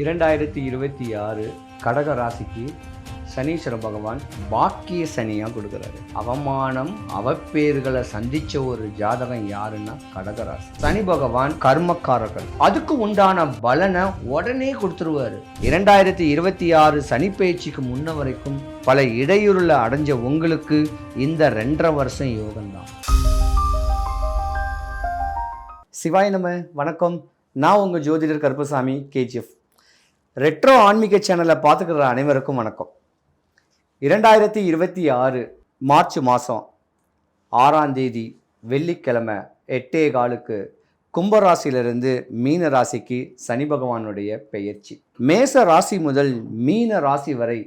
இரண்டாயிரத்தி இருபத்தி ஆறு கடக ராசிக்கு சனீஸ்வர பகவான் பாக்கிய சனியாக கொடுக்குறாரு. அவமானம் அவப்பேறுகளை சந்திச்ச ஒரு ஜாதகம் யாருன்னா கடகராசி சனி பகவான் கர்மக்காரர்கள். அதுக்கு உண்டான பலனை உடனே கொடுத்துருவாரு. இரண்டாயிரத்தி இருபத்தி ஆறு சனி பயிற்சிக்கு முன்ன வரைக்கும் பல இடையூறுல அடைஞ்ச உங்களுக்கு இந்த ரெண்டரை வருஷம் யோகம்தான். சிவாய் நம்ம வணக்கம். நான் உங்கள் ஜோதிடர் கருப்பசாமி கேஜிஎஃப் ரெட்ரோ ஆன்மீக சேனலை பார்த்துக்கிற அனைவருக்கும் வணக்கம். இரண்டாயிரத்தி இருபத்தி ஆறு மார்ச் மாதம் ஆறாம் தேதி வெள்ளிக்கிழமை எட்டே காலுக்கு கும்பராசியிலிருந்து மீன ராசிக்கு சனி பகவானுடைய பெயர்ச்சி. மேச ராசி முதல் மீன ராசி வரை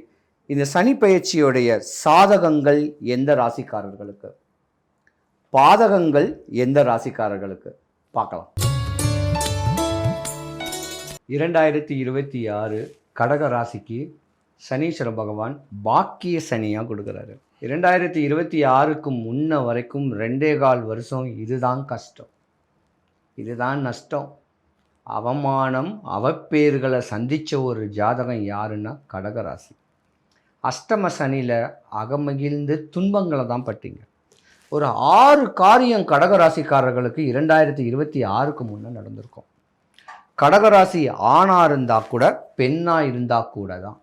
இந்த சனி பெயர்ச்சியுடைய சாதகங்கள் எந்த ராசிக்காரர்களுக்கு? பாதகங்கள் எந்த ராசிக்காரர்களுக்கு? பார்க்கலாம். இரண்டாயிரத்தி இருபத்தி ஆறு கடக ராசிக்கு சனீஸ்வர பகவான் பாக்கிய சனியாக கொடுக்குறாரு. இரண்டாயிரத்தி இருபத்தி ஆறுக்கு முன்ன வரைக்கும் ரெண்டே கால் வருஷம் இதுதான் கஷ்டம். இதுதான் நஷ்டம். அவமானம் அவப்பேர்களை சந்தித்த ஒரு ஜாதகம் யாருன்னா கடகராசி அஷ்டம சனியில் அகமகிழ்ந்து துன்பங்களை தான் பட்டீங்க. ஒரு ஆறு காரியம் கடகராசிக்காரர்களுக்கு இரண்டாயிரத்தி இருபத்தி ஆறுக்கு முன்னே நடந்திருக்கும். கடகராசி ஆணாக இருந்தால் கூட பெண்ணாக இருந்தால் கூட தான்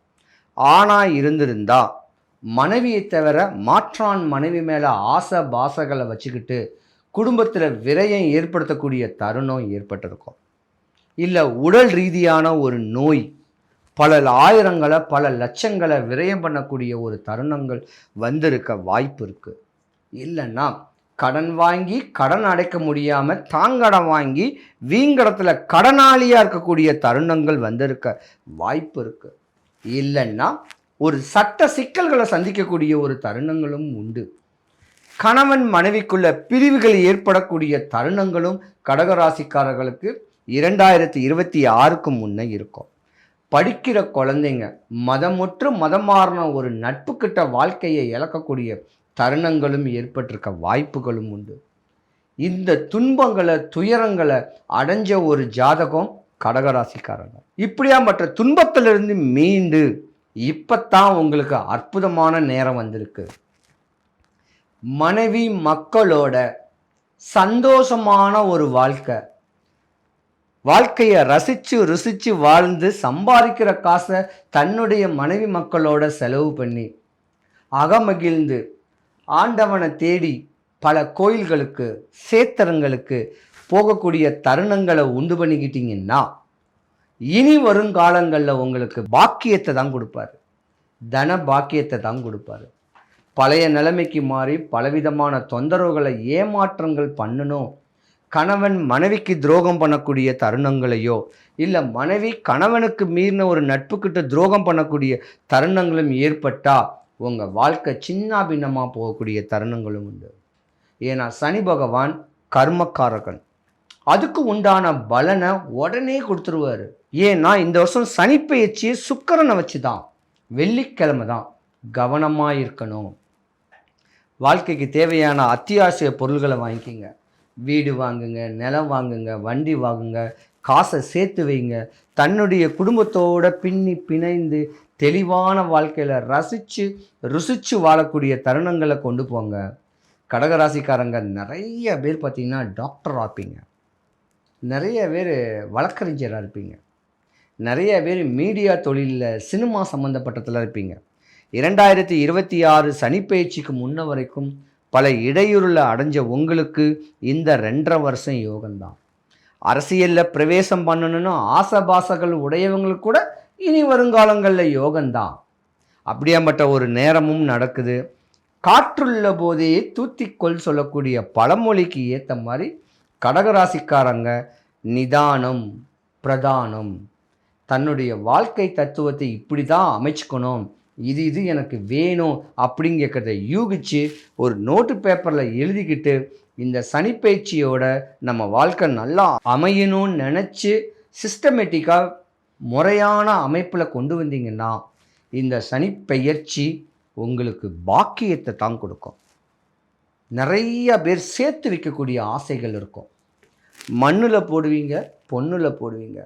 ஆணாக இருந்திருந்தா மனைவியை தவிர மாற்றான் மனைவி மேலே ஆசை பாசங்களை வச்சுக்கிட்டு குடும்பத்தில் விரயம் ஏற்படுத்தக்கூடிய தருணம் ஏற்பட்டிருக்கும். இல்லை உடல் ரீதியான ஒரு நோய் பல ஆயிரங்களை பல லட்சங்களை விரயம் பண்ணக்கூடிய ஒரு தருணங்கள் வந்திருக்க வாய்ப்பு இருக்குது இல்லைன்னா கடன் வாங்கி கடன் அடைக்க முடியாமல் தாங்கடன் வாங்கி வீங்கடத்தில் கடனாளியாக இருக்கக்கூடிய தருணங்கள் வந்திருக்க வாய்ப்பு இருக்குது இல்லைன்னா ஒரு சட்ட சிக்கல்களை சந்திக்கக்கூடிய ஒரு தருணங்களும் உண்டு. கணவன் மனைவிக்குள்ள பிரிவுகள் ஏற்படக்கூடிய தருணங்களும் கடகராசிக்காரர்களுக்கு இரண்டாயிரத்தி இருபத்தி ஆறுக்கு முன்னே இருக்கும். படிக்கிற குழந்தைங்க மதமுற்று மதம் மாறின ஒரு நட்புக்கிட்ட வாழ்க்கையை இழக்கக்கூடிய தருணங்களும் ஏற்பட்டிருக்க வாய்ப்புகளும் உண்டு. இந்த துன்பங்களை துயரங்களை அடைஞ்ச ஒரு ஜாதகம் கடகராசிக்காரங்க. இப்படியா மற்ற துன்பத்திலிருந்து மீண்டு இப்பத்தான் உங்களுக்கு அற்புதமான நேரம் வந்திருக்கு. மனைவி மக்களோட சந்தோஷமான ஒரு வாழ்க்கை. வாழ்க்கையை ரசித்து ருசித்து வாழ்ந்து சம்பாதிக்கிற காசை தன்னுடைய மனைவி மக்களோட செலவு பண்ணி அகமகிழ்ந்து ஆண்டவனை தேடி பல கோயில்களுக்கு சேத்திரங்களுக்கு போகக்கூடிய தருணங்களை உண்டு பண்ணிக்கிட்டீங்கன்னா இனி வருங்காலங்களில் உங்களுக்கு பாக்கியத்தை தான் கொடுப்பாரு. தன பாக்கியத்தை தான் கொடுப்பாரு. பழைய நிலைமைக்கு மாறி பலவிதமான தொந்தரவுகளை ஏமாற்றங்கள் பண்ணணும் கணவன் மனைவிக்கு துரோகம் பண்ணக்கூடிய தருணங்களையோ இல்லை மனைவி கணவனுக்கு மீறின ஒரு நட்புக்கிட்ட துரோகம் பண்ணக்கூடிய தருணங்களும் ஏற்பட்டால் உங்கள் வாழ்க்கை சின்ன பின்னமாக போகக்கூடிய தருணங்களும் உண்டு. ஏன்னா சனி பகவான் கர்மக்காரகன். அதுக்கு உண்டான பலனை உடனே கொடுத்துருவாரு. ஏன்னா இந்த வருஷம் சனி பயிற்சியை சுக்கரனை வச்சு தான் வெள்ளிக்கிழமை தான். கவனமாக இருக்கணும். வாழ்க்கைக்கு தேவையான அத்தியாவசிய பொருள்களை வாங்கிக்கிங்க. வீடு வாங்குங்க நிலம் வாங்குங்க வண்டி வாங்குங்க காசை சேர்த்து வைங்க. தன்னுடைய குடும்பத்தோட பின்னி பிணைந்து தெளிவான வாழ்க்கையில் ரசித்து ருசித்து வாழக்கூடிய தருணங்களை கொண்டு போங்க. கடகராசிக்காரங்க நிறைய பேர் பார்த்திங்கன்னா டாக்டர் ஆப்பீங்க. நிறைய பேர் வழக்கறிஞராக இருப்பீங்க. நிறைய பேர் மீடியா தொழிலில் சினிமா சம்மந்தப்பட்டதில் இருப்பீங்க. இரண்டாயிரத்தி இருபத்தி ஆறு சனிப்பயிற்சிக்கு முன்ன வரைக்கும் பல இடையூறில் அடைஞ்ச உங்களுக்கு இந்த ரெண்டரை வருஷம் யோகம்தான். அரசியலில் பிரவேசம் பண்ணணும்னு ஆசபாசங்கள் உடையவங்களுக்கு கூட இனி வருங்காலங்களில் யோகந்தான் அப்படியாப்பட்ட ஒரு நேரமும் நடக்குது. காற்றுள்ள போதே தூத்திக்கொள் சொல்லக்கூடிய பழமொழிக்கு ஏற்ற மாதிரி கடகராசிக்காரங்க நிதானம் பிரதானம். தன்னுடைய வாழ்க்கை தத்துவத்தை இப்படி தான் அமைச்சுக்கணும். இது இது எனக்கு வேணும் அப்படிங்கிறத யூகிச்சு ஒரு நோட்டு பேப்பரில் எழுதிக்கிட்டு இந்த சனிப்பயிற்சியோட நம்ம வாழ்க்கை நல்லா அமையணும்னு நினச்சி சிஸ்டமேட்டிக்காக முறையான அமைப்பில் கொண்டு வந்தீங்கன்னா இந்த சனிப்பெயர்ச்சி உங்களுக்கு பாக்கியத்தை தான் கொடுக்கும். நிறைய பேர் சேர்த்து வைக்கக்கூடிய ஆசைகள் இருக்கும். மண்ணில் போடுவீங்க பொண்ணில் போடுவீங்க.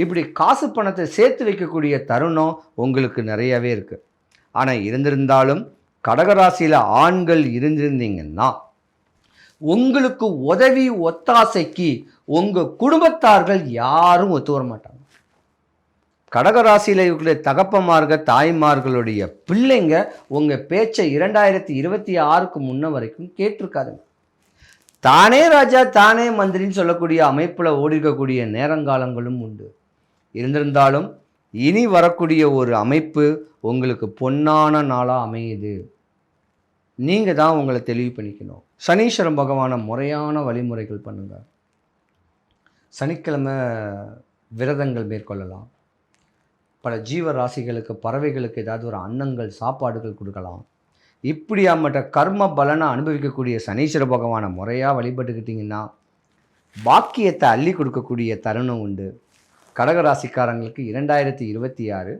இப்படி காசு பணத்தை சேர்த்து வைக்கக்கூடிய தருணம் உங்களுக்கு நிறையவே இருக்குது ஆனால் இருந்திருந்தாலும் கடகராசியில் ஆண்கள் இருந்திருந்தீங்கன்னா உங்களுக்கு உதவி ஒத்தாசைக்கு உங்கள் குடும்பத்தார்கள் யாரும் ஒத்து வர மாட்டாங்க. கடகராசியில் இருக்கிற தகப்பமார்கள் தாய்மார்களுடைய பிள்ளைங்க உங்கள் பேச்சை இரண்டாயிரத்தி இருபத்தி ஆறுக்கு முன்ன வரைக்கும் கேட்டிருக்காதுங்க. தானே ராஜா தானே மந்திரின்னு சொல்லக்கூடிய அமைப்பில் ஓடிக்கக்கூடிய நேரங்காலங்களும் உண்டு. இருந்திருந்தாலும் இனி வரக்கூடிய ஒரு அமைப்பு உங்களுக்கு பொன்னான நாளாக அமையுது. நீங்கள் தான் உங்களை தெளிவு பண்ணிக்கணும். சனீஸ்வரன் பகவானை முறையான வழிமுறைகள் பண்ணுங்கள் சனிக்கிழமை விரதங்கள் மேற்கொள்ளலாம். பல ஜீவராசிகளுக்கு பறவைகளுக்கு ஏதாவது ஒரு அன்னங்கள் சாப்பாடுகள் கொடுக்கலாம். இப்படியாமட்ட கர்ம பலனை அனுபவிக்கக்கூடிய சனீஸ்வர பகவானை முறையாக வழிபட்டுக்கிட்டிங்கன்னா பாக்கியத்தை அள்ளி கொடுக்கக்கூடிய தருணம் உண்டு. கடகராசிக்காரங்களுக்கு இரண்டாயிரத்தி இருபத்தி ஆறு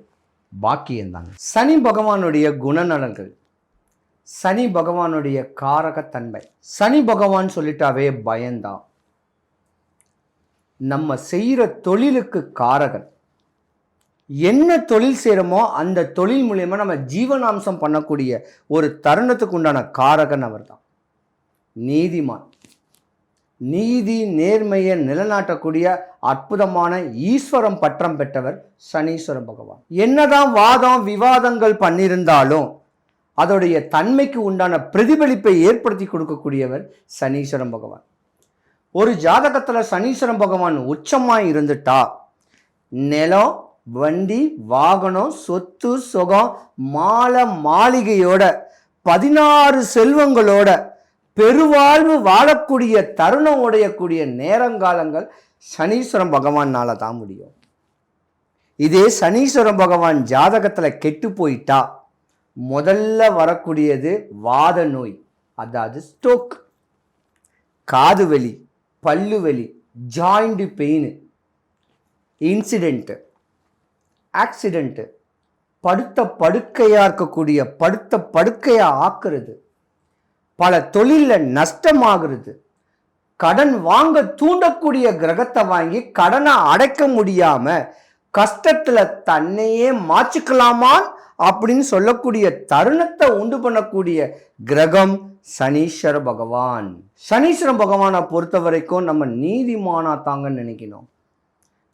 பாக்கியந்தாங்க சனி பகவானுடைய குணநலன்கள் சனி பகவானுடைய காரகத்தன்மை. சனி பகவான் சொல்லிட்டாவே பயந்தான். நம்ம செய்கிற தொழிலுக்கு காரகன். என்ன தொழில் செய்கிறோமோ அந்த தொழில் மூலயமா நம்ம ஜீவனாம்சம் பண்ணக்கூடிய ஒரு தருணத்துக்கு உண்டான காரகன் அவர் தான் நீதிமான். நீதி நேர்மையை நிலநாட்டக்கூடிய அற்புதமான ஈஸ்வரம் பட்டம் பெற்றவர் சனீஸ்வர பகவான். என்னதான் வாதம் விவாதங்கள் பண்ணியிருந்தாலும் அதோடைய தன்மைக்கு உண்டான பிரதிபலிப்பை ஏற்படுத்தி கொடுக்கக்கூடியவர் சனீஸ்வரம் பகவான். ஒரு ஜாதகத்தில் சனீஸ்வரம் பகவான் உச்சமாக இருந்துட்டா நிலம் வண்டி வாகனம் சொத்து சுகம் மாலை மாளிகையோட பதினாறு செல்வங்களோட பெருவாழ்வு வாழக்கூடிய தருணம் உடையக்கூடிய நேரங்காலங்கள் சனீஸ்வரம் பகவானால் தான் முடியும். இதே சனீஸ்வரம் பகவான் ஜாதகத்தில் கெட்டு போயிட்டா முதல்ல வரக்கூடியது வாத நோய் அதாவது ஸ்டோக் காது வலி பல்லு வலி ஜாயிண்ட் பெயின் இன்சிடெண்ட்டு ஆக்சிடெண்ட்டு படுத்த படுக்கையாக இருக்கக்கூடிய படுத்த படுக்கையாக ஆக்குறது. பல தொழிலில் நஷ்டமாகிறது. கடன் வாங்க தூண்டக்கூடிய கிரகத்தை வாங்கி கடனை அடைக்க முடியாம கஷ்டத்துல தன்னையே மாச்சிக்கலாமான் அப்படின்னு சொல்லக்கூடிய தருணத்தை உண்டு பண்ணக்கூடிய கிரகம் சனீஸ்வர பகவான். சனீஸ்வர பகவானை பொறுத்த வரைக்கும் நம்ம நீதிமானா தாங்கன்னு நினைக்கணும்.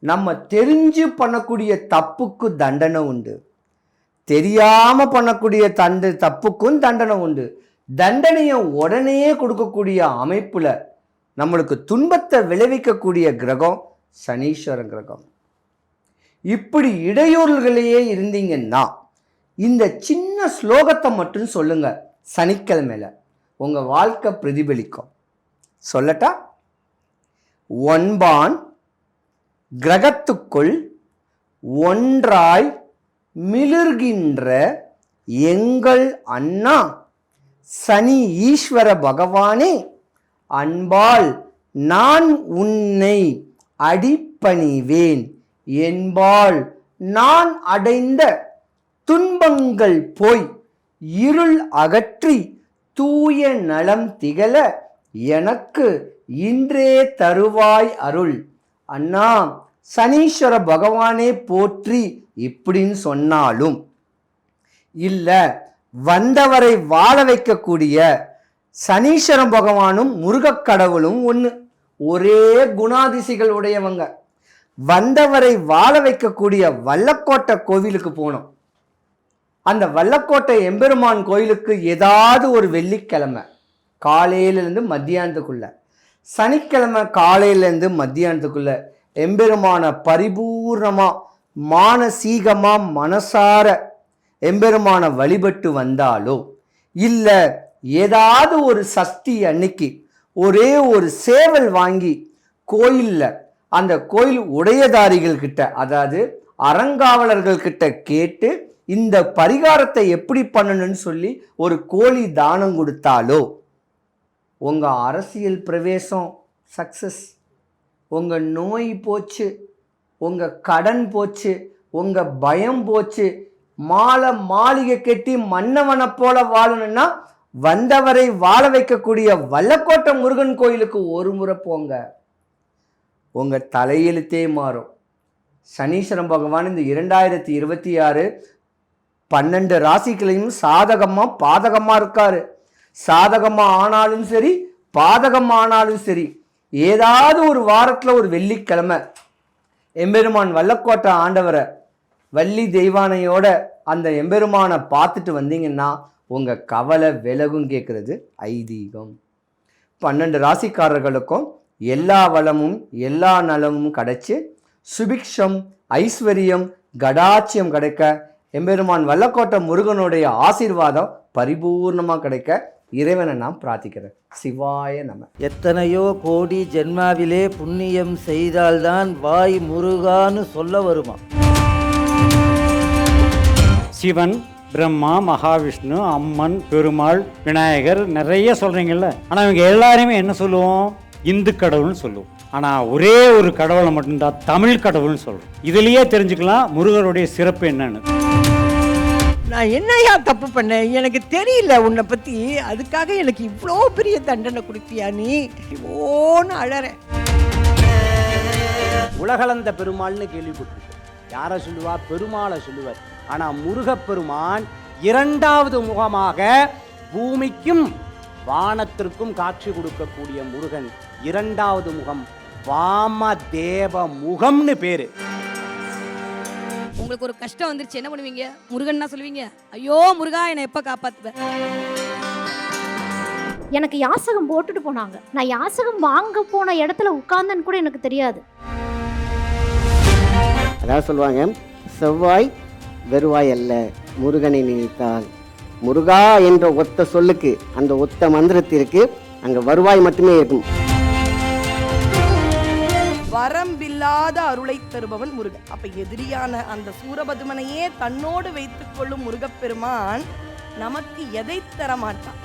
நம்ம தெரிஞ்சு பண்ணக்கூடிய தப்புக்கு தண்டனை உண்டு. தெரியாமல் பண்ணக்கூடிய தண்டு தப்புக்கும் தண்டனை உண்டு. தண்டனையை உடனே கொடுக்கக்கூடிய அமைப்பில் நம்மளுக்கு துன்பத்தை விளைவிக்கக்கூடிய கிரகம் சனீஸ்வர கிரகம். இப்படி இடையூறுகளையே இருந்தீங்கன்னா இந்த சின்ன ஸ்லோகத்தை மட்டும் சொல்லுங்கள் சனிக்கிழமையில். உங்கள் வாழ்க்கை பிரதிபலிக்கும். சொல்லட்டா? ஒன்பான் கிரகத்துக்குள் ஒன்றாய் மிளிர்கின்ற எங்கள் அண்ணா. சனி ஈஸ்வர பகவானே அன்பால் நான் உன்னை அடிப்பணிவேன். என்பால் நான் அடைந்த துன்பங்கள் போய் இருள் அகற்றி தூய நலம் திகழ எனக்கு இன்றே தருவாய் அருள். அண்ணா சனீஸ்வர பகவானே போற்றி இப்படின்னு சொன்னாலும் இல்லை வந்தவரை வாழ வைக்கக்கூடிய சனீஸ்வரன் பகவானும் முருகக்கடவுளும் ஒன்று ஒரே குணாதிசைகள் உடையவங்க. வந்தவரை வாழ வைக்கக்கூடிய வல்லக்கோட்டை கோவிலுக்கு போனோம். அந்த வல்லக்கோட்டை எம்பெருமான் கோயிலுக்கு ஏதாவது ஒரு வெள்ளிக்கிழமை காலையிலேருந்து மத்தியானத்துக்குள்ள. சனிக்கிழமை காலையிலேருந்து மத்தியானத்துக்குள்ள எம்பெருமான பரிபூர்ணமாக மானசீகமாக மனசார எம்பெருமான வழிபட்டு வந்தாலோ இல்லை ஏதாவது ஒரு சஷ்டி அன்னைக்கு ஒரே ஒரு சேவல் வாங்கி கோயிலில் அந்த கோயில் உடையதாரிகள் கிட்ட அதாவது அறங்காவலர்கள் கிட்ட கேட்டு இந்த பரிகாரத்தை எப்படி பண்ணணும்னு சொல்லி ஒரு கோழி தானம் கொடுத்தாலோ உங்கள் அரசியல் பிரவேசம் சக்சஸ். உங்கள் நோய் போச்சு உங்கள் கடன் போச்சு உங்கள் பயம் போச்சு மாலை மாளிகை கட்டி மன்னவனை போல வாழணும்னா வந்தவரை வாழ வைக்கக்கூடிய வல்லக்கோட்டை முருகன் கோயிலுக்கு ஒரு முறை போங்க. உங்கள் தலையெழுத்தே மாறும். சனீஸ்வரன் பகவான் இந்த இரண்டாயிரத்தி இருபத்தி ஆறு பன்னெண்டு ராசிகளையும் சாதகமாக பாதகமாக இருக்கார். சாதகமாக ஆனாலும் சரி பாதகம் ஆனாலும் சரி ஏதாவது ஒரு வாரத்தில் ஒரு வெள்ளிக்கிழமை. எம்பெருமான் வல்லக்கோட்டை ஆண்டவரை வள்ளி தெய்வானையோட அந்த எம்பெருமானை பார்த்துட்டு வந்தீங்கன்னா உங்கள் கவலை விலகும் கேட்குறது ஐதீகம். பன்னெண்டு ராசிக்காரர்களுக்கும் எல்லா வளமும் எல்லா நலமும் கிடைச்சி சுபிக்ஷம் ஐஸ்வர்யம் கடாட்சியம் கிடைக்க எம்பெருமான் வல்லக்கோட்டை முருகனுடைய ஆசீர்வாதம் பரிபூர்ணமாக கிடைக்க இறைவனை நான் பிரார்த்திக்கிறேன். சிவாய நம. எத்தனையோ கோடி ஜென்மாவிலே புண்ணியம் செய்தால்தான் வாய் முருகான்னு சொல்ல வருமா? சிவன் பிரம்மா மகாவிஷ்ணு அம்மன் பெருமாள் விநாயகர் நிறைய சொல்றீங்கல்ல. ஆனா இவங்க எல்லாருமே என்ன சொல்லுவோம்? இந்து கடவுள்னு சொல்லுவோம். ஆனா ஒரே ஒரு கடவுளை மட்டும்தான் தமிழ் கடவுள்னு சொல்றோம். இதுலயே தெரிஞ்சுக்கலாம் முருகருடைய சிறப்பு என்னன்னு. நான் என்னையா தப்பு பண்ணேன்? எனக்கு தெரியல உன்னை பற்றி அதுக்காக எனக்கு இவ்வளோ பெரிய தண்டனை கொடுத்தியா நீ? ஓன்னு அழறேன். உலகளந்த பெருமாள்னு கேள்விப்பட்டிருக்கோம் யாரை சொல்லுவா? பெருமாளை சொல்லுவார். ஆனால் முருகப்பெருமான் இரண்டாவது முகமாக பூமிக்கும் வானத்திற்கும் காட்சி கொடுக்கக்கூடிய முருகன் இரண்டாவது முகம் வாம தேவ முகம்னு பேரு. உங்களுக்கு ஒரு கஷ்டம் வந்துருச்சு என்ன பண்ணுவீங்க? முருகன்னா சொல்லுவீங்க ஐயோ முருகா என்னை எப்ப காப்பாத்துவ? எனக்கு யாசகம் போட்டுட்டு போனாங்க. நான் யாசகம் வாங்க போன இடத்துல உட்கார்ந்தேன்னு கூட எனக்கு தெரியாது. அதாவது சொல்லுவாங்க செவ்வாய் வெறுவாய் அல்ல முருகனை நினைத்தால். முருகா என்ற ஒத்த சொல்லுக்கு அந்த ஒத்த மந்திரத்திற்கு அங்கே வருவாய் மட்டுமே இருக்கும். வரம்பில்லாத அருளை தருபவன் முருகன். அப்ப எதிரியான அந்த சூரபதுமனையே தன்னோடு வைத்துக் கொள்ளும் முருகப்பெருமான் நமக்கு எதை தர மாட்டான்